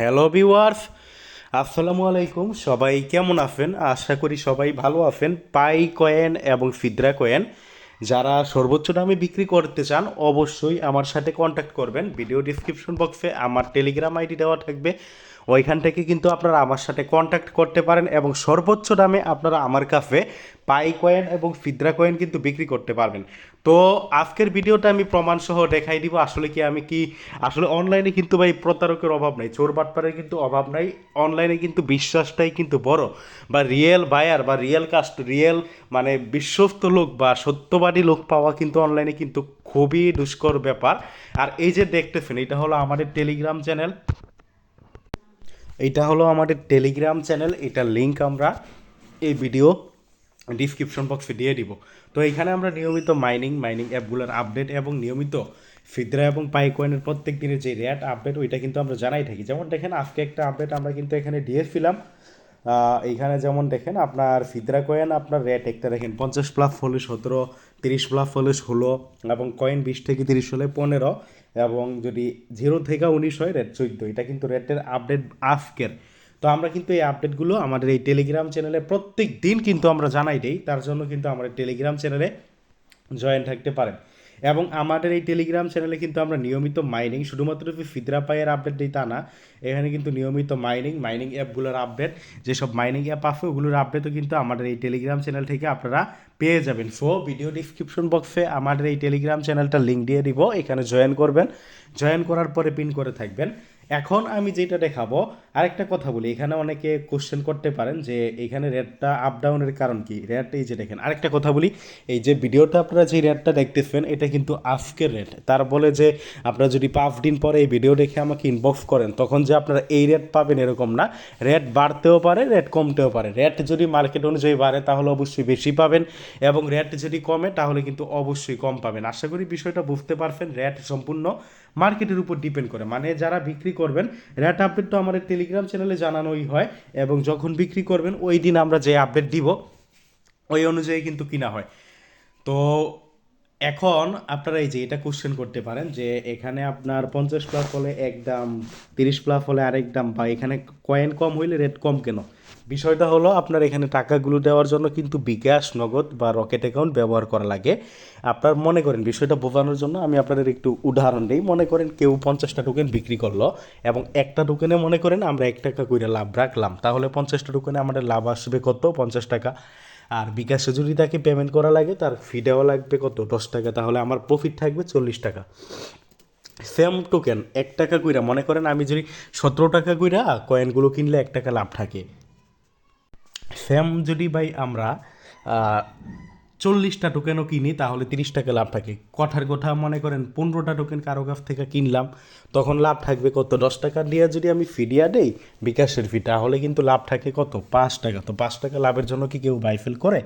Hello viewers আসসালামু আলাইকুম। সবাই কেমন আছেন? আশা করি সবাই ভালো আছেন। পাই কয়েন এবং ফিদ্রা কয়েন, যারা সর্বোচ্চ দামে বিক্রি করতে চান, অবশ্যই আমার সাথে কন্ট্যাক্ট করবেন। ভিডিও ডিসক্রিপশন বক্সে আমার টেলিগ্রাম আইডি দেওয়া থাকবে। ওইখান থেকে কিন্তু আপনারা আমার সাথে কন্ট্যাক্ট করতে পারেন এবং সর্বোচ্চ দামে আপনারা আমার কাছে পাই কয়েন এবং ফিদ্রা কয়েন কিন্তু বিক্রি করতে পারবেন। তো আজকের ভিডিওটা আমি প্রমাণ সহ দেখাই দিব, আসলে কি আমি কি, আসলে অনলাইনে কিন্তু ভাই প্রতারকের অভাব নাই, চোর বাটপারের কিন্তু অভাব নাই অনলাইনে কিন্তু বিশ্বাসটাই কিন্তু বড়। বা রিয়েল বায়ার বা রিয়েল কাস্ট রিয়েল মানে বিশ্বস্ত লোক বা সত্যবাদী লোক পাওয়া কিন্তু অনলাইনে কিন্তু খুবই দুষ্কর ব্যাপার। আর এই যে দেখতেছেন, এটা হলো আমাদের টেলিগ্রাম চ্যানেল এইটা হলো আমাদের টেলিগ্রাম চ্যানেল এটার লিঙ্ক আমরা এই ভিডিও ডিসক্রিপশন বক্সে দিয়ে দিব। তো এখানে আমরা নিয়মিত মাইনিং মাইনিং অ্যাপগুলোর আপডেট এবং নিয়মিত ফিদ্রা এবং পাইকয়েনের প্রত্যেক দিনের যে রেট আপডেট ওইটা কিন্তু আমরা জানাই থাকি। যেমন দেখেন আজকে একটা আপডেট আমরা কিন্তু এখানে দিয়েছিলাম আহ, এইখানে যেমন দেখেন আপনার ফিদ্রা কয়েন আপনার রেট একটা দেখেন পঞ্চাশ প্লাস হলে সতেরো তিরিশ প্লাস হলে ষোলো এবং কয়েন বিশ থেকে তিরিশ হলে পনেরো এবং যদি জিরো থেকে উনিশ হয় রেট চোদ্দ। এটা কিন্তু রেটের আপডেট আফকের। তো আমরা কিন্তু এই আপডেটগুলো আমাদের এই টেলিগ্রাম চ্যানেলে প্রত্যেক দিন কিন্তু আমরা জানাই দিই। তার জন্য কিন্তু আমাদের টেলিগ্রাম চ্যানেলে জয়েন থাকতে পারেন। এবং আমাদের এই টেলিগ্রাম চ্যানেলে কিন্তু আমরা নিয়মিত মাইনিং শুধুমাত্র ফিদরা পাইয়ের আপডেট দিই তা না, এখানে কিন্তু নিয়মিত মাইনিং মাইনিং অ্যাপগুলোর আপডেট যেসব মাইনিং অ্যাপ আছে ওগুলোর আপডেটও কিন্তু আমাদের এই টেলিগ্রাম চ্যানেল থেকে আপনারা পেয়ে যাবেন। সো ভিডিও ডিসক্রিপশন বক্সে আমাদের এই টেলিগ্রাম চ্যানেলটা লিঙ্ক দিয়ে দিব, এখানে জয়েন করবেন। জয়েন করার পরে পিন করে থাকবেন। এখন আমি যেটা দেখাবো আরেকটা কথা বলি, এখানে অনেকে কোশ্চেন করতে পারেন যে এখানে রেটটা আপ ডাউনের কারণ কি? রেট এই যে দেখেন, আরেকটা কথা বলি, এই যে ভিডিওটা আপনারা যে রেটটা দেখতেছেন, এটা কিন্তু আজকের রেট তার বলে যে আপনারা যদি পাঁচ দিন পরে এই ভিডিও দেখে আমাকে ইনবক্স করেন, তখন যে আপনারা এই রেট পাবেন এরকম না। রেট বাড়তেও পারে রেট কমতেও পারে। রেট যদি মার্কেট অনুযায়ী বাড়ে, তাহলে অবশ্যই বেশি পাবেন এবং রেট যদি কমে, তাহলে কিন্তু অবশ্যই কম পাবেন। আশা করি বিষয়টা বুঝতে পারছেন রেট সম্পূর্ণ মার্কেটের উপর ডিপেন্ড করে। মানে যারা বিক্রি করবেন রেট আপডেট তো আমাদের টেলিগ্রাম চ্যানেলে জানানোই হয় এবং যখন বিক্রি করবেন, ওই দিন আমরা যে আপডেট দিব, ওই অনুযায়ী কিন্তু কিনা হয়। তো এখন আপনারা এই যে এটা কোশ্চেন করতে পারেন যে এখানে আপনার পঞ্চাশ প্লাস হলে এক দাম, তিরিশ প্লাস হলে আরেক দাম বা এখানে কয়েন কম হইলে রেট কম কেন? বিষয়টা হলো আপনার এখানে টাকাগুলো দেওয়ার জন্য কিন্তু বিকাশ নগদ বা রকেট অ্যাকাউন্ট ব্যবহার করা লাগে। আপনার মনে করেন বিষয়টা বোঝানোর জন্য আমি আপনাদের একটু উদাহরণ দিই। মনে করেন কেউ পঞ্চাশটা টোকেন বিক্রি করল এবং একটা টোকেনে মনে করেন আমরা এক টাকা করে লাভ রাখলাম। তাহলে পঞ্চাশটা টোকেনে আমাদের লাভ আসবে কত? পঞ্চাশ টাকা। আর বিকাশে যদি তাকে পেমেন্ট করা লাগে, তার ফি দেওয়া লাগবে কত? দশ টাকা। তাহলে আমার প্রফিট থাকবে চল্লিশ টাকা। সেম টোকেন এক টাকা কইরা, মনে করেন আমি যদি সতেরো টাকা কইরা কয়েনগুলো কিনলে এক টাকা লাভ থাকে। সেম যদি ভাই আমরা চল্লিশটা টোকেনও কিনি, তাহলে তিরিশ টাকা লাভ থাকে। কথার কথা, মনে করেন পনেরোটা টোকেন কারও কাছ থেকে কিনলাম, তখন লাভ থাকবে কত? দশ টাকা দিয়ে যদি আমি ফিডিয়া দেই, বিকাশের ফি তাহলে কিন্তু লাভ থাকে কত? পাঁচ টাকা। তো পাঁচ টাকা লাভের জন্য কি কেউ বাইফেল করে?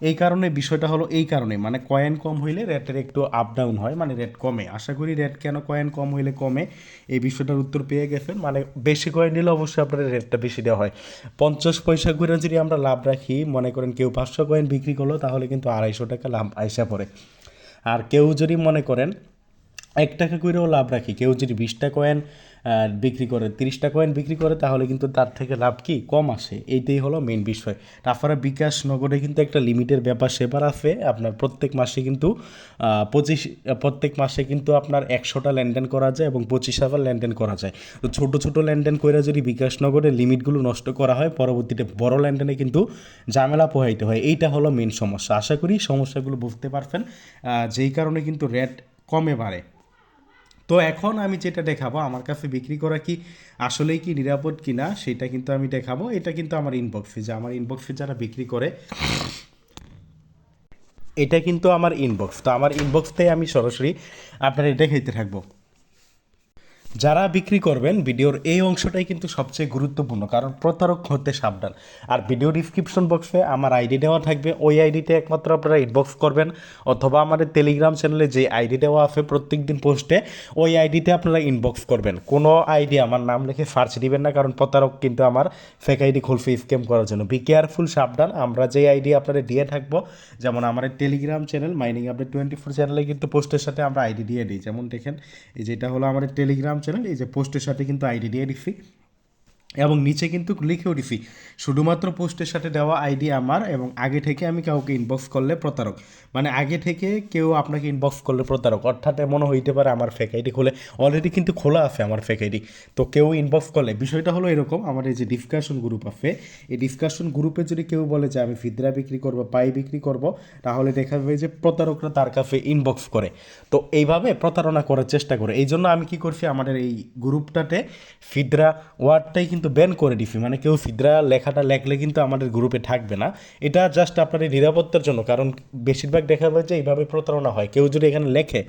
এই কারণে বিষয়টা হলো এই কারণে। মানে কয়েন কম হইলে রেটের একটু আপ ডাউন হয় মানে রেট কমে। আশা করি রেট কেন কয়েন কম হইলে কমে? এই বিষয়টার উত্তর পেয়ে গেছেন। মানে বেশি কয়েন নিলে অবশ্যই আপনার রেটটা বেশি দেওয়া হয়। পঞ্চাশ পয়সা করে যদি আমরা লাভ রাখি, মনে করেন কেউ পাঁচশো কয়েন বিক্রি করল, তাহলে কিন্তু আড়াইশো টাকা লাভ আইসা পড়ে। আর কেউ যদি মনে করেন এক টাকা করেও লাভ রাখি। কেউ যদি বিশটা কয়েন বিক্রি করে তিরিশটা কয়েন বিক্রি করে, তাহলে কিন্তু তার থেকে লাভ কি? কম আসে। এইটাই হলো মেন বিষয়। তারপরে বিকাশ নগরে কিন্তু একটা লিমিটের ব্যাপার সেবার আছে। আপনার প্রত্যেক মাসে কিন্তু পঁচিশ, প্রত্যেক মাসে কিন্তু আপনার একশোটা লেনদেন করা যায় এবং পঁচিশ হাজার লেনদেন করা যায়। তো ছোটো ছোটো লেনদেন করে যদি বিকাশ নগরের লিমিটগুলো নষ্ট করা হয়, পরবর্তীতে বড় লেনদেনে কিন্তু ঝামেলা পোহাইতে হয়। এইটা হলো মেন সমস্যা। আশা করি সমস্যাগুলো বুঝতে পারবেন যেই কারণে কিন্তু রেট কমে বাড়ে। তো এখন আমি যেটা দেখাবো, আমার কাছে বিক্রি করা কি আসলেই কি নিরাপদ কি না সেটা কিন্তু আমি দেখাবো। এটা কিন্তু আমার ইনবক্সে যে আমার ইনবক্সে যারা বিক্রি করে, এটা কিন্তু আমার ইনবক্স তো আমার ইনবক্সতেই আমি সরাসরি আপনারা এটা খেতে থাকব। যারা বিক্রি করবেন, ভিডিওর এই অংশটাই কিন্তু সবচেয়ে গুরুত্বপূর্ণ, কারণ প্রতারক হতে সাবধান। আর ভিডিও ডিসক্রিপশন বক্সে আমার আইডি দেওয়া থাকবে, ওই আইডিতে একমাত্র আপনারা ইনবক্স করবেন, অথবা আমাদের টেলিগ্রাম চ্যানেলে যে আইডি দেওয়া আছে প্রত্যেক দিন পোস্টে ওই আইডিতে আপনারা ইনবক্স করবেন। কোনো আইডি আমার নাম লিখে সার্চ দিবেন না, কারণ প্রতারক কিন্তু আমার ফেক আইডি খুলফে স্ক্যাম করার জন্য। বি কেয়ারফুল সাবধান, আমরা যে আইডি আপনাদের দিয়ে থাকব, যেমন আমাদের Telegram channel mining update twenty four চ্যানেলে কিন্তু পোস্টের সাথে আমরা আইডি দিয়ে দিই। যেমন দেখেন, এই যেটা হলো আমাদের টেলিগ্রাম চ্যানেল এই যে পোস্টের সাথে কিন্তু আইডি দিয়ে দিচ্ছি। এবং নিচে কিন্তু লিখেও দিছি, শুধুমাত্র পোস্টের সাথে দেওয়া আইডি আমার এবং আগে থেকে আমি কাউকে ইনবক্স করলে প্রতারক। মানে আগে থেকে কেউ আপনাকে ইনবক্স করলে প্রতারক, অর্থাৎ এমনও হইতে পারে আমার ফেক আইডি খুলে অলরেডি কিন্তু খোলা আছে আমার ফেক আইডি তো কেউ ইনবক্স করলে, বিষয়টা হলো এরকম, আমার এই যে ডিসকাশন গ্রুপ আছে, এই ডিসকাশন গ্রুপে যদি কেউ বলে যে আমি ফিদরা বিক্রি করব, পাই বিক্রি করব, তাহলে দেখা যাবে যে প্রতারকরা তার কাছে ইনবক্স করে। তো এইভাবে প্রতারণা করার চেষ্টা করে। এই জন্য আমি কি করছি, আমাদের এই গ্রুপটাতে ফিদরা ওয়ার্ডটাই কিন্তু ব্যান করে দিছি মানে কেউ ফিদরা লেখাটা লেখলে কিন্তু আমাদের গ্রুপে থাকবে না। এটা জাস্ট আপনাদের নিরাপত্তার জন্য। কারণ বেশিরভাগ দেখা যায় যে এইভাবে প্রতারণা হয়। কেউ যদি এখানে লেখে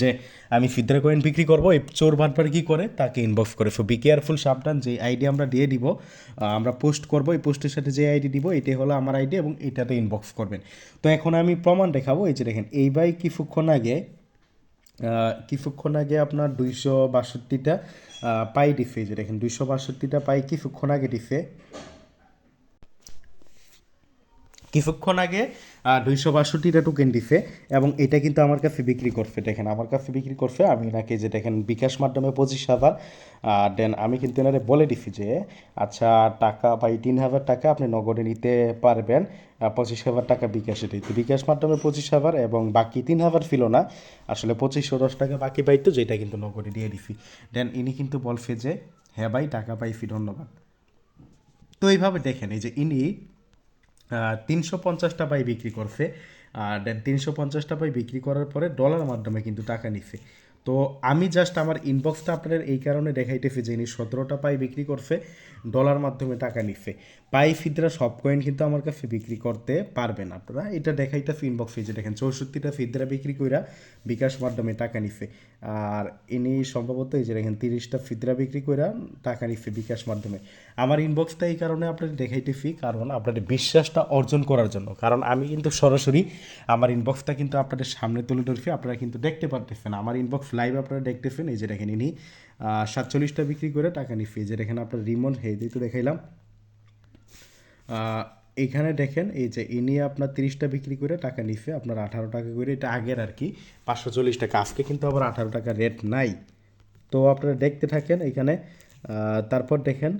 যে, আমি ফিদরা কয়েন বিক্রি করব, এই চোর বাটবার কী করে? তাকে ইনবক্স করে। সো বি কেয়ারফুল সাবধান, যে আইডি আমরা দিয়ে দিব আমরা পোস্ট করব, এই পোস্টের সাথে যে আইডি দিব, এটাই হলো আমার আইডি এবং এটাতে ইনবক্স করবেন। তো এখন আমি প্রমাণ দেখাবো। এই যে দেখেন, এই বাই কিছুক্ষণ আগে কিছুক্ষণ আগে আপনার দুইশো বাষট্টিটা পাই দিছে যে দেখেন দুইশো বাষট্টিটা পাই কিছুক্ষণ আগে দিছে। কিছুক্ষণ আগে দুইশো বাষট্টিটা টোকেন দিছে এবং এটা কিন্তু আমার কাছে বিক্রি করছে। দেখেন, আমার কাছে বিক্রি করছে, আমি নাকি যে দেখেন বিকাশ মাধ্যমে পঁচিশ হাজার দেন আমি কিন্তু এনারে বলে দিছি যে আচ্ছা টাকা বা তিন হাজার টাকা আপনি নগদে নিতে পারবেন পঁচিশ হাজার টাকা বিকাশে দিতে। বিকাশ মাধ্যমে পঁচিশ হাজার এবং বাকি তিন হাজার ছিল না, আসলে পঁচিশশো দশ টাকা বাকি পাইতো, যেটা কিন্তু নগদে দিয়ে দিছি। দেন ইনি কিন্তু বলছে যে হ্যাঁ ভাই, টাকা পাইছি, ধন্যবাদ। তো এইভাবে দেখেন, এই যে ইনি তিনশো পঞ্চাশটা টাকায় বিক্রি করছে। আর দেন তিনশো পঞ্চাশটা টাকায় বিক্রি করার পরে ডলার মাধ্যমে কিন্তু টাকা নিছে তো আমি জাস্ট আমার ইনবক্সটা আপনাদের এই কারণে দেখাইতেছি যে ইনি সতেরোটা পাই বিক্রি করছে ডলার মাধ্যমে টাকা নিছে। পাই ফিদরা সব কয়েন কিন্তু আমার কাছে বিক্রি করতে পারবেন আপনারা। এটা দেখাইতেছি ইনবক্সে যে দেখেন, চৌষট্টিটা ফিদরা বিক্রি কইরা বিকাশ মাধ্যমে টাকা নিছে। আর ইনি সম্ভবত এই যে দেখেন, তিরিশটা ফিদরা বিক্রি কইরা টাকা নিছে বিকাশ মাধ্যমে। আমার ইনবক্সটা এই কারণে আপনাদের দেখাইতেছি, কারণ আপনাদের বিশ্বাসটা অর্জন করার জন্য। কারণ আমি কিন্তু সরাসরি আমার ইনবক্সটা কিন্তু আপনাদের সামনে তুলে ধরছি, আপনারা কিন্তু দেখতে পারতেছেন। আমার ইনবক্স লাইভ আপনারা দেখতেছেন এই যে দেখেন ইনি সাতচল্লিশটা বিক্রি করে টাকা নিচ্ছে এই যে দেখেন আপনার রিমোট হেই তো দেখাইলাম। আহ, এইখানে দেখেন এই যে ইনি আপনার তিরিশটা বিক্রি করে টাকা নিচ্ছে আপনার আঠারো টাকা করে। এটা আগের আর কি পাঁচশো চল্লিশ টাকা। আজকে কিন্তু আবার আঠারো টাকা রেট নাই। তো আপনারা দেখতে থাকেন এখানে তারপর দেখেন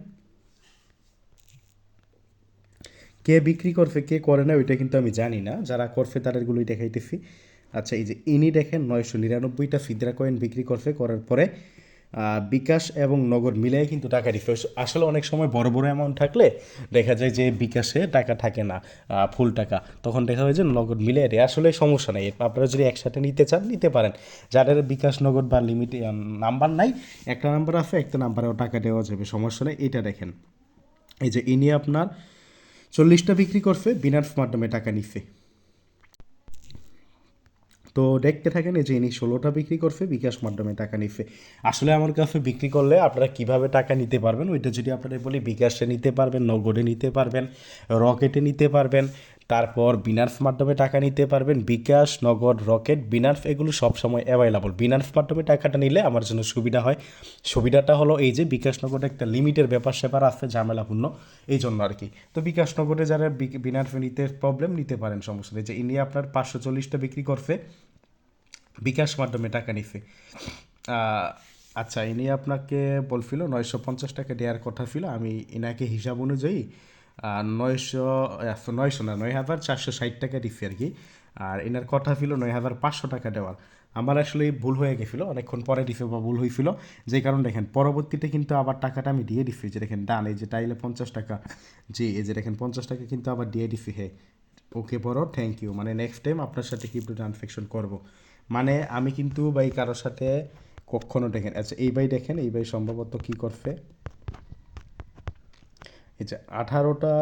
কে বিক্রি করছে কে করে না ওইটা কিন্তু আমি জানি না। যারা করছে তাদেরগুলোই দেখাইতেছি। আচ্ছা এই যে ইনি দেখেন নয়শো নিরানব্বইটা ফিদরা কয়েন বিক্রি করছে, করার পরে বিকাশ এবং নগদ মিলাই কিন্তু টাকা দিচ্ছে আসলে অনেক সময় বড় বড় অ্যামাউন্ট থাকলে দেখা যায় যে বিকাশে টাকা থাকে না ফুল টাকা। তখন দেখা যায় যে নগদ মিলিয়ে দেয়। আসলে সমস্যা নেই। আপনারা যদি একসাথে নিতে চান, নিতে পারেন। যাদের বিকাশ নগদ বা লিমিট নাম্বার নাই, একটা নাম্বার আছে, একটা নাম্বারেও টাকা দেওয়া যাবে। সমস্যা নেই, এটা দেখেন। এই যে ইনি আপনার চল্লিশটা বিক্রি করছে বিনার্স মাধ্যমে টাকা নিচ্ছে। তো দেখতে থাকেন যে ইনি ষোলোটা বিক্রি করছে বিকাশ মাধ্যমে টাকা নিচ্ছে। আসলে আমার কাছে বিক্রি করলে আপনারা কীভাবে টাকা নিতে পারবেন? ওইটা যদি আপনারা বলি, বিকাশে নিতে পারবেন, নগদে নিতে পারবেন, রকেটে নিতে পারবেন তারপর বিনার্স মাধ্যমে টাকা নিতে পারবেন, বিকাশ, নগদ, রকেট বিনার্স এগুলো সবসময় অ্যাভেলেবল বিনার্স মাধ্যমে টাকাটা নিলে আমার জন্য সুবিধা হয়। সুবিধাটা হলো এই যে বিকাশ, নগদে একটা লিমিটের ব্যাপার স্যাপার আছে, ঝামেলাপূর্ণ, এই জন্য আর কি। তো বিকাশ, নগদে যারা বিনার্স নিতে প্রবলেম নিতে পারেন, সমস্যা যে ইনি আপনার পাঁচশো চল্লিশটা বিক্রি করছে, বিকাশ মাধ্যমে টাকা নিছে। আচ্ছা ইনি আপনাকে বলছিল, নয়শো পঞ্চাশ টাকা দেওয়ার কথা ছিল। আমি ইনাকে হিসাব অনুযায়ী নয়শো আহ, নয়শো না নয় হাজার চারশো ষাট টাকা দিচ্ছি আর কি। আর এনার কথা ছিল নয় হাজার পাঁচশো টাকা দেওয়ার। আমার আসলে ভুল হয়ে গেছিল অনেকক্ষণ পরে দিছে বা ভুল হয়েছিল। যে কারণে দেখেন পরবর্তীতে কিন্তু আবার টাকাটা আমি দিয়ে দিচ্ছি যে দেখেন ডান এই যে টাইলে পঞ্চাশ টাকা জি এই যে দেখেন পঞ্চাশ টাকা কিন্তু আবার দিয়ে দিচ্ছি হে। ওকে বড় থ্যাংক ইউ মানে নেক্সট টাইম আপনার সাথে ক্রিপ্টো ট্রানফ্যাকশন করব। মানে আমি কিন্তু ভাই কারোর সাথে কখনো দেখেন আচ্ছা এই ভাই দেখেন এই ভাই সম্ভবত কি করছে? যে আঠারোটা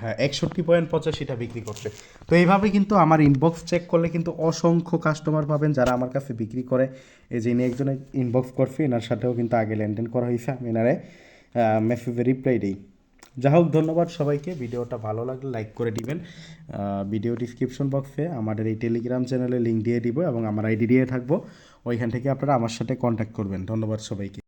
হ্যাঁ একষট্টি পয়েন্ট পঁচাশিটা বিক্রি করছে। তো এইভাবে কিন্তু আমার ইনবক্স চেক করলে কিন্তু অসংখ্য কাস্টমার পাবেন যারা আমার কাছে বিক্রি করে। এই যে ইনি একজনে ইনবক্স করছে, এনার সাথেও কিন্তু আগে লেনদেন করা হয়েছে, আমি এনারে মেসেজে রিপ্লাই দিই। যা হোক, ধন্যবাদ সবাইকে। ভিডিওটা ভালো লাগলে লাইক করে দিবেন। ভিডিও ডিসক্রিপশন বক্সে আমাদের এই টেলিগ্রাম চ্যানেলে লিঙ্ক দিয়ে দিব এবং আমার আইডি দিয়ে থাকব। ওইখান থেকে আপনারা আমার সাথে কন্ট্যাক্ট করবেন। ধন্যবাদ সবাইকে।